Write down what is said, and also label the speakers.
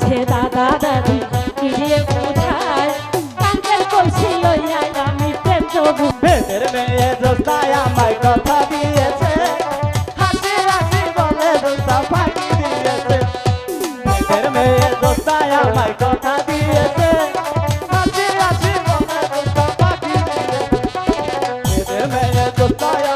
Speaker 1: কাছে দাদা দাদি কিরে কোথায় কাঞ্চের কলসি লইয়া আমি প্রেম চবু
Speaker 2: প্রেমের মেয়ে দোস্তায় আমায় কথা দিয়েছে। হাতে রাখি বলে দোস্তা দিয়েছে। মেয়ে দোস্তায় আমায় কথা দিয়েছে। হাতে রাখি বলে দোস্তা দিয়েছে। মেয়ে দোস্তায়